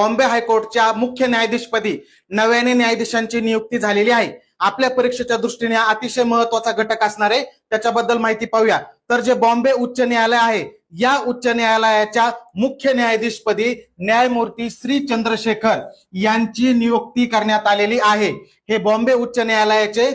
बॉम्बे हायकोर्टच्या मुख्य न्यायाधीशपदी नव्याने न्यायाधीशांची नियुक्ती झालेली आहे. आपल्या परीक्षेच्या दृष्टीने हा अतिशय महत्त्वाचा घटक असणार आहे. त्याच्याबद्दल माहिती पाहूया. तर जे बॉम्बे उच्च न्यायालय आहे या उच्च न्यायालयाच्या मुख्य न्यायाधीशपदी न्यायमूर्ती श्री चंद्रशेखर यांची नियुक्ती करण्यात आलेली आहे. हे बॉम्बे उच्च न्यायालयाचे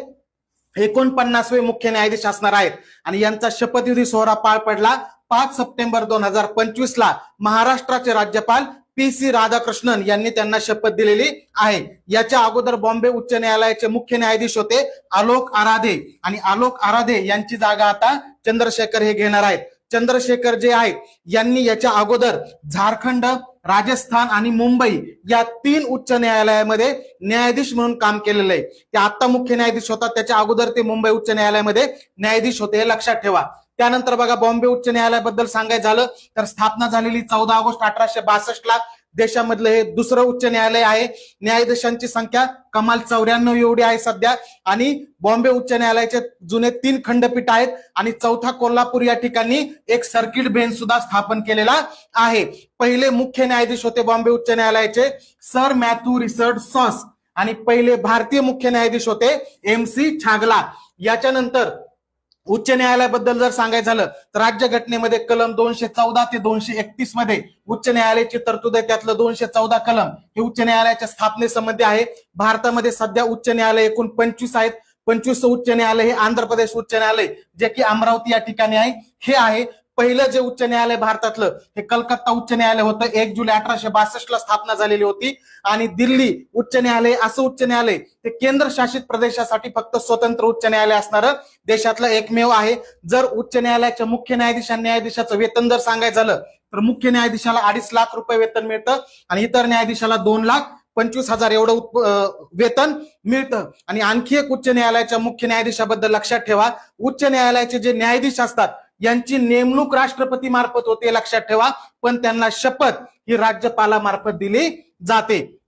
एकोणपन्नासवे मुख्य न्यायाधीश असणार आहेत. आणि यांचा शपथविधी सोहळा पार पडला पाच सप्टेंबर दोन हजार पंचवीस ला महाराष्ट्राचे राज्यपाल पी सी राधाकृष्णन यांनी त्यांना शपथ दिलेली आहे. याच्या अगोदर बॉम्बे उच्च न्यायालयाचे मुख्य न्यायाधीश होते आलोक आराधे. आणि आलोक आराधे यांची जागा आता चंद्रशेखर हे घेणार आहेत. चंद्रशेखर जे आहेत यांनी याच्या अगोदर झारखंड राजस्थान आणि मुंबई या तीन उच्च न्यायालयामध्ये न्यायाधीश म्हणून काम केलेलं आहे. ते आता मुख्य न्यायाधीश होतात त्याच्या अगोदर ते मुंबई उच्च न्यायालयामध्ये न्यायाधीश होते हे लक्षात ठेवा. त्यानंतर बघा बॉम्बे उच्च न्यायालयाबद्दल सांगायचं झालं तर स्थापना झालेली चौदा ऑगस्ट अठराशे बासष्ट ला देशामधलं हे दुसरं उच्च न्यायालय आहे. न्यायाधीशांची संख्या कमाल चौऱ्याण्णव एवढी आहे सध्या. आणि बॉम्बे उच्च न्यायालयाचे जुने तीन खंडपीठ आहेत आणि चौथा कोल्हापूर या ठिकाणी एक सर्किट बेंच सुद्धा स्थापन केलेला आहे. पहिले मुख्य न्यायाधीश होते बॉम्बे उच्च न्यायालयाचे सर मॅथ्यू रिसर्ड सॉस आणि पहिले भारतीय मुख्य न्यायाधीश होते एम सी छागला. याच्यानंतर उच्च न्यायालयाबद्दल जर सांगायचं झालं तर राज्यघटनेमध्ये कलम दोनशे चौदा ते दोनशे एकतीसमध्ये उच्च न्यायालयाची तरतूद आहे. त्यातलं दोनशे चौदा कलम हे उच्च न्यायालयाच्या स्थापनेसंबंधी आहे. भारतामध्ये सध्या उच्च न्यायालय एकूण पंचवीस आहेत. पंचवीस उच्च न्यायालय हे आंध्र प्रदेश उच्च न्यायालय जे की अमरावती या ठिकाणी आहे. हे आहे. पहिलं जे उच्च न्यायालय भारतातलं हे कलकत्ता उच्च न्यायालय होतं. एक जुलै अठराशे बासष्ट ला स्थापना झालेली होती. आणि दिल्ली उच्च न्यायालय असं उच्च न्यायालय ते केंद्र शासित प्रदेशासाठी फक्त स्वतंत्र उच्च न्यायालय असणारं देशातलं एकमेव आहे. जर उच्च न्यायालयाच्या मुख्य न्यायाधीश न्यायाधीशाचं वेतन जर सांगायचं झालं तर मुख्य न्यायाधीशाला अडीच लाख रुपये वेतन मिळतं आणि इतर न्यायाधीशाला दोन लाख पंचवीस हजार एवढं उत्प- वेतन मिळतं. आणि आणखी एक उच्च न्यायालयाच्या मुख्य न्यायाधीशाबद्दल लक्षात ठेवा. उच्च न्यायालयाचे जे न्यायाधीश असतात यांची नेमणूक राष्ट्रपती मार्फत होते लक्षात ठेवा. पण त्यांना शपथ ही राज्यपालामार्फत दिली जाते.